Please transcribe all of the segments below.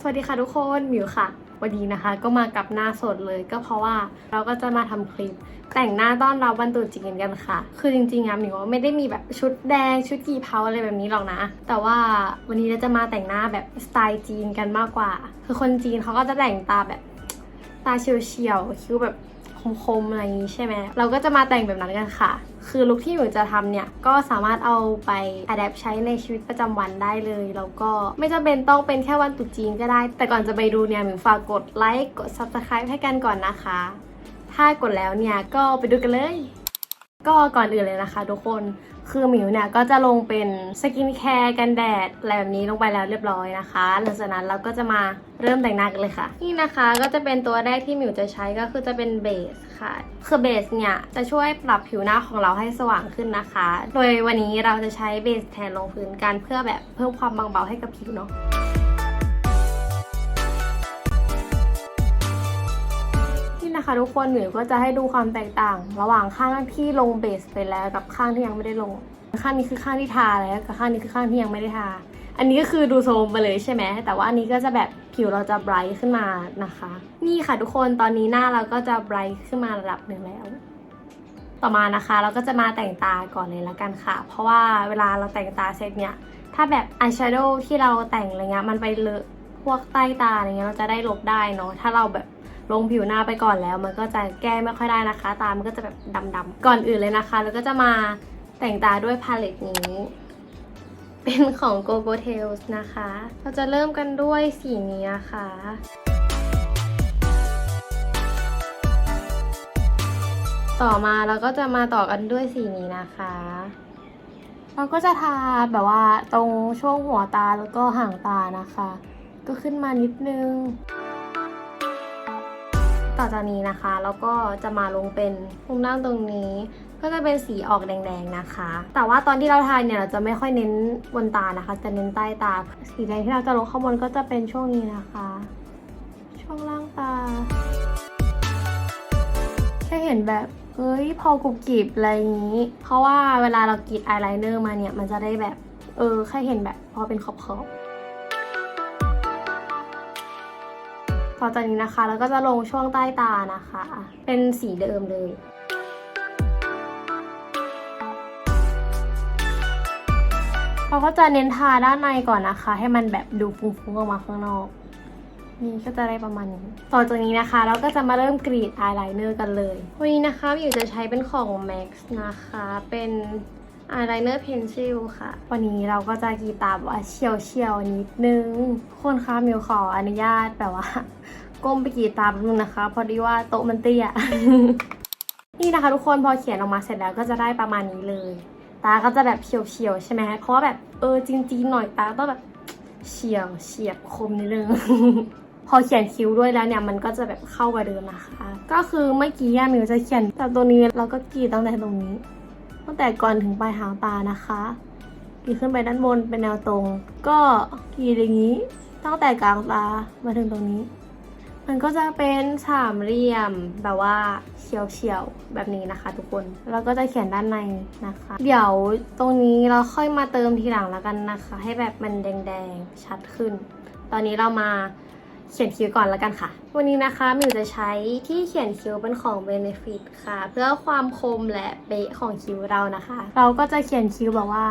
สวัสดีค่ะทุกคนมิวค่ะ วันนี้นะคะ ก็มากับหน้าสดเลยก็เพราะว่าเราก็จะมาทำคลิป แต่งหน้าต้อนรับวันตรุษจีนกันค่ะ คือจริงๆอะหมิวว่าไม่ได้มีแบบชุดแดงชุดกี่เพาอะไรแบบนี้หรอกนะ แต่ว่าวันนี้เราจะมาแต่งหน้าแบบสไตล์จีนกันมากกว่า คือคนจีนเขาก็จะแต่งตาแบบตาเฉียวๆคิ้วแบบ คมๆอะไรอย่างนี้ใช่ไหมเราก็จะมาแต่งแบบนั้นกันค่ะ คือลุคที่หมิวจะทำเนี่ยก็สามารถเอาไปอัดแอปใช้ในชีวิตประจำวันได้เลยแล้วก็ไม่จำเป็นต้องเป็นแค่วันตุจีนก็ได้ แต่ก่อนจะไปดูเนี่ยหมิวฝากกดไลค์กด subscribe ให้กันก่อนนะคะ ถ้ากดแล้วเนี่ยก็ไปดูกันเลย ก็ก่อนอื่นเลยนะคะ ทุกคน คือหมิวเนี่ยก็จะลงเป็นสกินแคร์กันแดดอะไรแบบนี้ลงไปแล้วเรียบร้อยนะคะหลังจากนั้นเราก็จะมาเริ่มแต่งหน้ากันเลยค่ะ นี่นะคะก็จะเป็นตัวแรกที่หมิวจะใช้ก็คือจะเป็นเบสค่ะ คือเบสเนี่ยจะช่วยปรับผิวหน้าของเราให้สว่างขึ้นนะคะ โดยวันนี้เราจะใช้เบสแทนลงพื้นกันเพื่อแบบเพิ่มความบางเบาให้กับผิวเนาะ นี่ะคะทุกคนหมิวก็จะให้ดูความแตกต่าง ระหว่างข้างที่ลงเบสไปแล้วกับข้างที่ยังไม่ได้ลง ข้างนี้คือข้างที่ทาแล้วกับข้างนี้คือข้างที่ยังไม่ได้ทา อันนี้ก็คือดูโซมไปเลยใช่ไหมแต่ว่าอันนี้ก็จะแบบผิวเราจะไบรท์ขึ้นมานะคะ นี่ค่ะทุกคนตอนนี้หน้าเราก็จะไบรท์ขึ้นมาระดับหนึ่งแล้วต่อมานะคะเราก็จะมาแต่งตาก่อนเลยละกันค่ะ เพราะว่าเวลาเราแต่งตาเสร็จเนี่ย ถ้าแบบอายแชโดว์ที่เราแต่งอะไรเงี้ยมันไปเลอะพวกใต้ตาอะไรเงี้ยเราจะได้ลบได้เนาะถ้าเราแบบ ลงผิวหน้าไปก่อนแล้ว มันก็จะแก้ไม่ค่อยได้นะคะ ตามันก็จะแบบดำๆก่อนอื่นเลยนะคะเราก็จะมาแต่งตาด้วยพาเลตนี้ เป็นของ g o g o Tales นะคะ เราจะเริ่มกันด้วยสีนี้นะคะต่อมาเราก็จะมาต่อกันด้วยสีนี้นะคะ เราก็จะทาแบบว่าตรงช่วงหัวตาแล้วก็ห่างตานะคะ ก็ขึ้นมานิดนึง ต่อจากนี้นะคะแล้วก็จะมาลงเป็นมุมล่างตรงนี้ ก็จะเป็นสีออกแดงๆนะคะ แต่ว่าตอนที่เราทาเนี่ยเราจะไม่ค่อยเน้นบนตานะคะ จะเน้นใต้ตา สีแดงที่เราจะลงข้างบนก็จะเป็นช่วงนี้นะคะ ช่วงล่างตาแค่เห็นแบบเฮ้ยพอกรุบกริบอะไรอย่างนี้ เพราะว่าเวลาเรากรีดอายไลเนอร์มาเนี่ยมันจะได้แบบเออแค่เห็นแบบพอเป็นขอบขอบๆ ต่อจากนี้นะคะ แล้วก็จะลงช่วงใต้ตานะคะ เป็นสีเดิมเลยเราก็จะเน้นทาด้านในก่อนนะคะ ให้มันแบบดูฟุ้งๆออกมาข้างนอก นี่ก็จะได้ประมาณนี้ ต่อจากนี้นะคะ เราก็จะมาเริ่มกรีดอายไลเนอร์กันเลย วันนี้นะคะอยู่จะใช้เป็นของ MAX นะคะ เป็น อายไลเนอร์เพนซิลค่ะ วันนี้เราก็จะกีตาแบบว่าเฉียวเฉียวนิดนึงทุกคนคะมิวขออนุญาตแบบว่า ก้มไปกีตาแป๊บนึงนะคะ พอดีว่าโต๊ะมันเตี้ย นี่นะคะทุกคนพอเขียนออกมาเสร็จแล้วก็จะได้ประมาณนี้เลย ตาก็จะแบบเฉียวๆใช่ไหมเพราะว่าแบบเออจริงๆหน่อยตาต้องแบบเฉียวเฉียบคมนิดนึงพอเขียนคิ้วด้วยแล้วเนี่ยมันก็จะแบบเข้ากับเดิมนะคะ ก็คือเมื่อกี้อะมิวจะเขียนแต่ตรงนี้เราก็กรีดตั้งแต่ตรงนี้ ตั้งแต่ก่อนถึงปลายหางตานะคะกรีดขึ้นไปด้านบนเป็นแนวตรง ก็กรีดอย่างนี้ตั้งแต่กลางตามาถึงตรงนี้ มันก็จะเป็นสามเหลี่ยมแบบว่าเฉียวๆแบบนี้นะคะ ทุกคนแล้วก็จะเขียนด้านในนะคะ เดี๋ยวตรงนี้เราค่อยมาเติมทีหลังแล้วกันนะคะ ให้แบบมันแดงๆชัดขึ้น ตอนนี้เรามา เขียนคิ้วก่อนแล้วกันค่ะ วันนี้นะคะมิวจะใช้ที่เขียนคิ้วเป็นของ Benefit ค่ะ เพื่อความคมและเป๊ะของคิ้วเรานะคะ เราก็จะเขียนคิ้วแบบว่า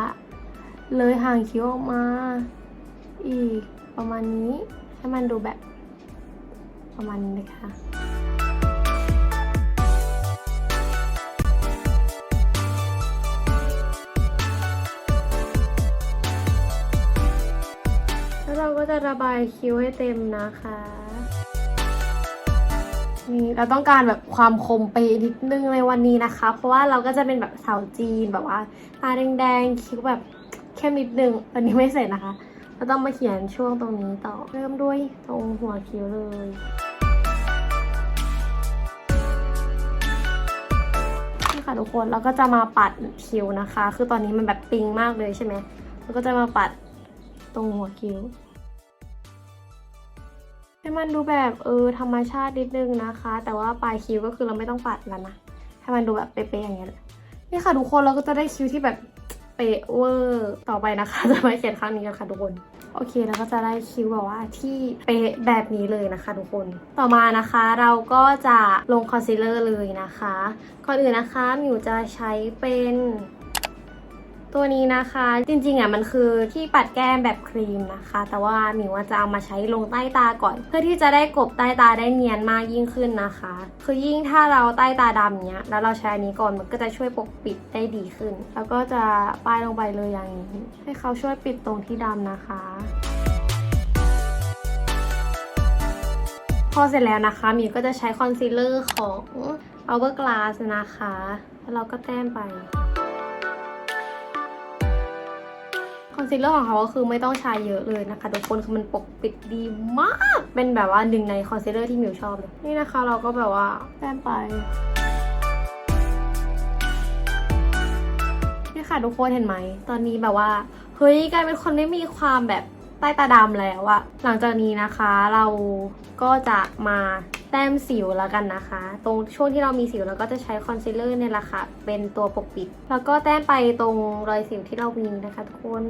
เลยห่างคิ้วออกมา อีกประมาณนี้ ให้มันดูแบบประมาณนี้นะคะ ก็จะระบายคิ้วให้เต็มนะคะ นี่เราต้องการแบบความคมไปนิดนึงในวันนี้นะคะ เพราะว่าเราก็จะเป็นแบบสาวจีนแบบว่าตาแดงๆคิ้วแบบเข้มนิดนึงตอนนี้ไม่เสร็จนะคะเราต้องมาเขียนช่วงตรงนี้ต่อเริ่มด้วยตรงหัวคิ้วเลยนี่ค่ะทุกคนเราก็จะมาปัดคิ้วนะคะ คือตอนนี้มันแบบปิงมากเลยใช่ไหมเราก็จะมาปัดตรงหัวคิ้ว ให้มันดูแบบเออธรรมชาตินิดนึงนะคะ แต่ว่าปลายคิ้วก็คือเราไม่ต้องปัดแล้วนะ ให้มันดูแบบเป๊ะๆอย่างเงี้ยนี่ค่ะทุกคนเราก็จะได้คิ้วที่แบบเป๊ะเวอร์ต่อไปนะคะ จะมาเขียนข้างนี้กันค่ะทุกคน โอเคแล้วก็จะได้คิ้วแบบว่าที่เป๊ะแบบนี้เลยนะคะทุกคน ต่อมานะคะเราก็จะลงคอนซีลเลอร์เลยนะคะก่อนอื่นนะคะมิวจะใช้เป็น ตัวนี้นะคะจริงๆอะมันคือที่ปัดแก้มแบบครีมนะคะ แต่ว่าหมิวว่าจะเอามาใช้ลงใต้ตาก่อน เพื่อที่จะได้กบใต้ตาได้เนียนมากยิ่งขึ้นนะคะ คือยิ่งถ้าเราใต้ตาดำเนี้ยแล้วเราใช้อันนี้ก่อนมันก็จะช่วยปกปิดได้ดีขึ้น แล้วก็จะป้ายลงไปเลยอย่างนี้ ให้เขาช่วยปิดตรงที่ดำนะคะพอเสร็จแล้วนะคะหมิวก็จะใช้คอนซีลเลอร์ของ Hourglass นะคะ แล้วเราก็แต้มไป อนซีลเลอร์ของเขาก็คือไม่ต้องใช้เยอะเลยนะคะ ทุกคนคือมันปกปิดดีมาก เป็นแบบว่าหนึ่งในคอนซีลเลอร์ที่มิวชอบเลย นี่นะคะเราก็แบบว่าแต้มไปนี่ค่ะทุกคนเห็นไหม ตอนนี้แบบว่า เฮ้ยกลายเป็นคนไม่มีความแบบใต้ตาดำแล้วอะหลังจากนี้นะคะเราก็จะมา แต้มสิวแล้วกันนะคะ ตรงช่วงที่เรามีสิวเราก็จะใช้คอนซีลเลอร์เนี่ยแหละค่ะเป็นตัวปกปิด แล้วก็แต้มไปตรงรอยสิวที่เรามีนะคะทุกคน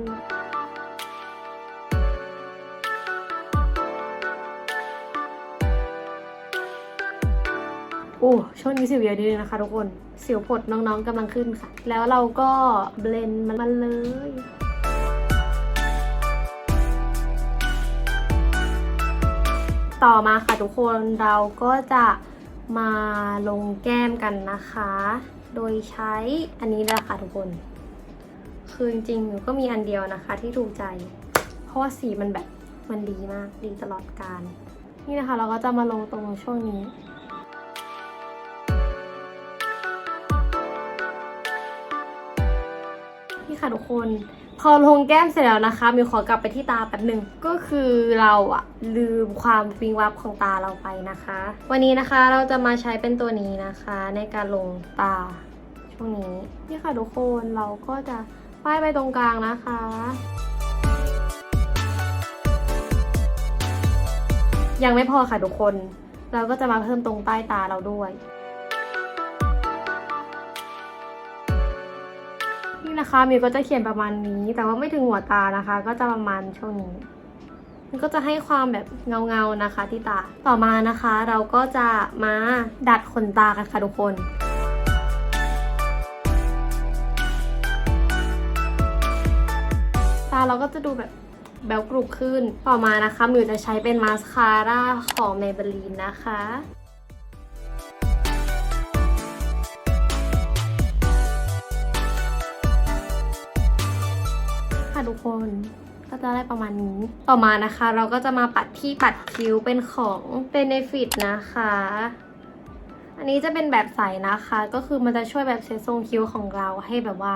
โอ้ช่วงนี้สิวเยอะดีเลยนะคะทุกคน สิวผดน้องๆกำลังขึ้นค่ะ แล้วเราก็เบลนด์มันมาเลย ต่อมาค่ะทุกคนเราก็จะมาลงแก้มกันนะคะ โดยใช้อันนี้แหละค่ะทุกคน คือจริงๆหนูก็มีอันเดียวนะคะที่ถูกใจ เพราะว่าสีมันแบบมันดีมากดีตลอดการ นี่นะคะเราก็จะมาลงตรงช่วงนี้นี่ค่ะทุกคน พอลงแก้มเสร็จแล้วนะคะ มิวขอกลับไปที่ตาแป๊บหนึ่งก็คือเราอะลืมความวิงวับของตาเราไปนะคะ วันนี้นะคะเราจะมาใช้เป็นตัวนี้นะคะ ในการลงตาช่วงนี้นี่ค่ะทุกคนเราก็จะป้ายไปตรงกลางนะคะยังไม่พอค่ะทุกคน เราก็จะมาเพิ่มตรงใต้ตาเราด้วย นะคะมิวก็จะเขียนประมาณนี้ แต่ว่าไม่ถึงหัวตานะคะ ก็จะประมาณช่วงนี้มันก็จะให้ความแบบเงาๆนะคะที่ตา ต่อมานะคะ เราก็จะมาดัดขนตากันค่ะทุกคนตาเราก็จะดูแบบแบวกรุบขึ้น ต่อมานะคะมิวจะใช้เป็นมาสคาร่าของ Maybelline นะคะ ทุกคน ก็จะได้ประมาณนี้ ต่อมานะคะ เราก็จะมาปัดที่ปัดคิ้วเป็นของ Benefit นะคะ อันนี้จะเป็นแบบใสนะคะ ก็คือมันจะช่วยแบบเซตทรงคิ้วของเราให้แบบว่า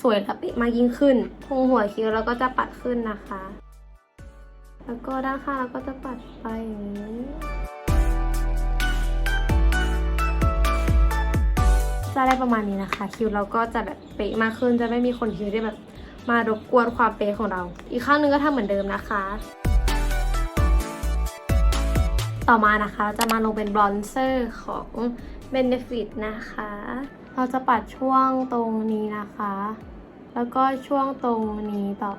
สวยและป๊ะมากยิ่งขึ้นตรงหัวคิ้วเราก็จะปัดขึ้นนะคะ แล้วก็ด้านข้างเราก็จะปัดไปอย่างนี้จะได้ประมาณนี้นะคะ คิ้วเราก็จะแบบเป๊ะมากขึ้น จะไม่มีคนคิ้วที่แบบ มารบกวนความเป๊ะของเรา อีกข้างนึงก็ทำเหมือนเดิมนะคะ ต่อมานะคะจะมาลงเป็นบลอนเซอร์ของ Benefit นะคะ เราจะปัดช่วงตรงนี้นะคะ แล้วก็ช่วงตรงนี้ต่อ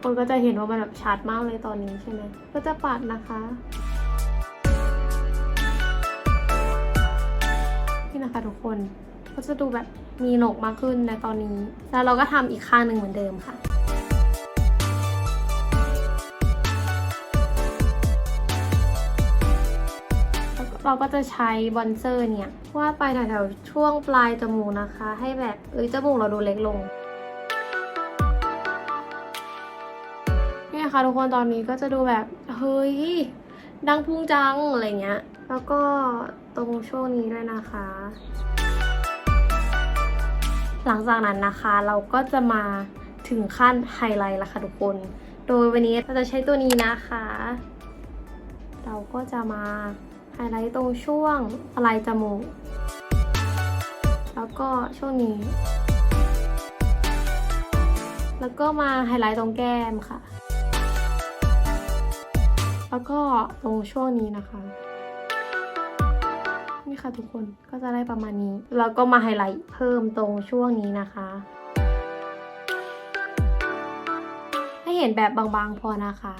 คนก็จะเห็นว่ามันแบบชัดมากเลยตอนนี้ใช่ไหม ก็จะปัดนะคะ นี่นะคะทุกคน ก็จะดูแบบมีโหนกมากขึ้นในตอนนี้ แล้วเราก็ทำอีกข้างหนึ่งเหมือนเดิมค่ะเราก็จะใช้บอนเซอร์เนี่ยวาดไปแถวๆช่วงปลายจมูกนะคะ ให้แบบเอ้ยจมูกเราดูเล็กลงเนี่ยค่ะทุกคนตอนนี้ก็จะดูแบบเฮ้ยดังพุ่งจังอะไรเงี้ย แล้วก็ตรงช่วงนี้ด้วยนะคะ หลังจากนั้นนะคะเราก็จะมาถึงขั้นไฮไลท์ล้วค่ะทุกคน โดยวันนี้เราจะใช้ตัวนี้นะคะ เราก็จะมาไฮไลท์ตรงช่วงปลายจมูก แล้วก็ช่วงนี้ แล้วก็มาไฮไลท์ตรงแก้มค่ะ แล้วก็ตรงช่วงนี้นะคะ นี่ค่ะทุกคนก็จะได้ประมาณนี้ แล้วก็มาไฮไลท์เพิ่มตรงช่วงนี้นะคะให้เห็นแบบบางๆพอนะคะ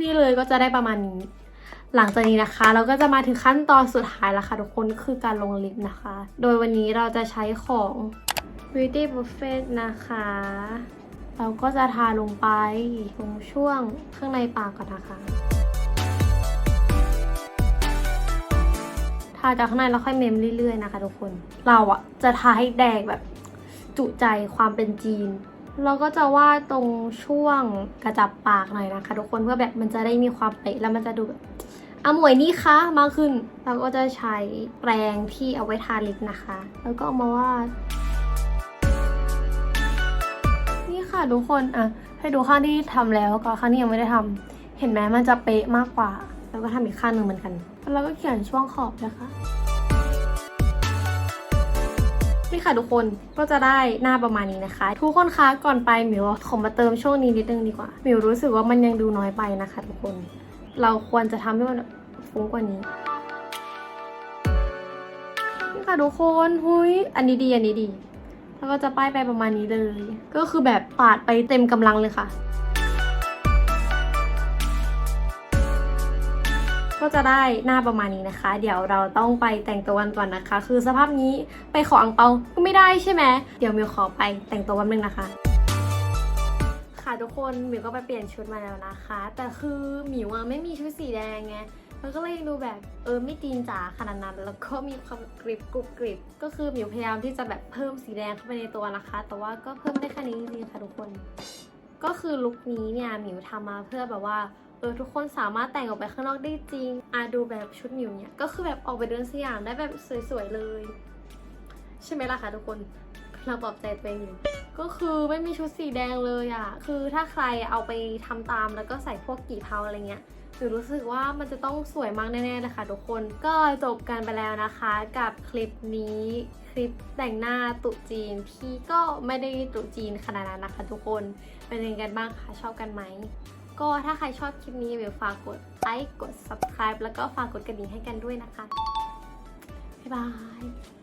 นี่เลยก็จะได้ประมาณนี้ หลังจากนี้นะคะ เราก็จะมาถึงขั้นตอนสุดท้ายแล้วค่ะทุกคนคือการลงลิปนะคะ โดยวันนี้เราจะใช้ของ Beauty Buffet นะคะ เราก็จะทาลงไปตรงช่วงข้างในปากก่อนนะคะ ทาจากข้างในแล้วค่อยเมมเรื่อยๆนะคะ ทุกคน เราอะจะทาให้แดงแบบจุใจความเป็นจีน เราก็จะวาดตรงช่วงกระจับปากหน่อยนะคะ ทุกคนเพื่อแบบมันจะได้มีความเป๊ะแล้วมันจะดูแบบอะหมวยนี่คะมากขึ้น เราก็จะใช้แปรงที่เอาไว้ทาลิปนะคะ แล้วก็เอามาวาดนี่ค่ะทุกคนอะให้ดูข้างที่ทำแล้วกับข้างที่ยังไม่ได้ทำเห็นไหมมันจะเป๊ะมากกว่า แล้วก็ทำอีกข้างหนึ่งเหมือนกัน แล้วก็เขียนช่วงขอบนะคะนี่ค่ะทุกคนก็จะได้หน้าประมาณนี้นะคะ ทุกคนคะก่อนไปหมิวขอมาเติมช่วงนี้นิดนึงดีกว่าหมิวรู้สึกว่ามันยังดูน้อยไปนะคะ ทุกคน เราควรจะทำให้มันฟุ้งกว่านี้นี่ค่ะทุกคนหุยอันนี้ดีอันนี้ดี แล้วก็จะป้ายไปประมาณนี้เลย ก็คือแบบปาดไปเต็มกำลังเลยค่ะ ก็จะได้หน้าประมาณนี้นะคะ เดี๋ยวเราต้องไปแต่งตัวกันก่อนนะคะ คือสภาพนี้ไปขออังเปาก็ไม่ได้ใช่ไหมเดี๋ยวมิวขอไปแต่งตัววันนึงนะคะ ค่ะทุกคนมิวก็ไปเปลี่ยนชุดมาแล้วนะคะ แต่คือมิวอะไม่มีชุดสีแดงไงมันก็เลยดูแบบเออไม่จีนจ๋าขนาดนั้น แล้วก็มีความกริบกรุบกริบ ก็คือหมิวพยายามที่จะแบบเพิ่มสีแดงเข้าไปในตัวนะคะ แต่ว่าก็เพิ่มได้แค่นี้จริงๆค่ะทุกคน ก็คือลุคนี้เนี่ยหมิวทำมาเพื่อแบบว่า เออทุกคนสามารถแต่งออกไปข้างนอกได้จริงอะดูแบบชุดหมิวเนี่ยก็คือแบบออกไปเดินสยามได้แบบสวยๆเลย ใช่ไหมล่ะคะทุกคนเราปลอบใจตัวเองอยู่ก็คือไม่มีชุดสีแดงเลยอะ่ะ คือถ้าใครเอาไปทำตามแล้วก็ใส่พวกกี่เพาอะไรเงี้ยหนูรู้สึกว่ามันจะต้องสวยมากแน่ๆเลยค่ะทุกคน ก็จบกันไปแล้วนะคะ กับคลิปนี้คลิปแต่งหน้าตุจีนที่ก็ไม่ได้ตุจีนขนาดนั้นนะคะ ทุกคนเป็นยังไงกันบ้างคะชอบกันไหม ก็ถ้าใครชอบคลิปนี้เดี๋ยวฝากกดไลค์กด subscribe แล้วก็ฝากกดกระดิ่งให้กันด้วยนะคะ บ๊ายบาย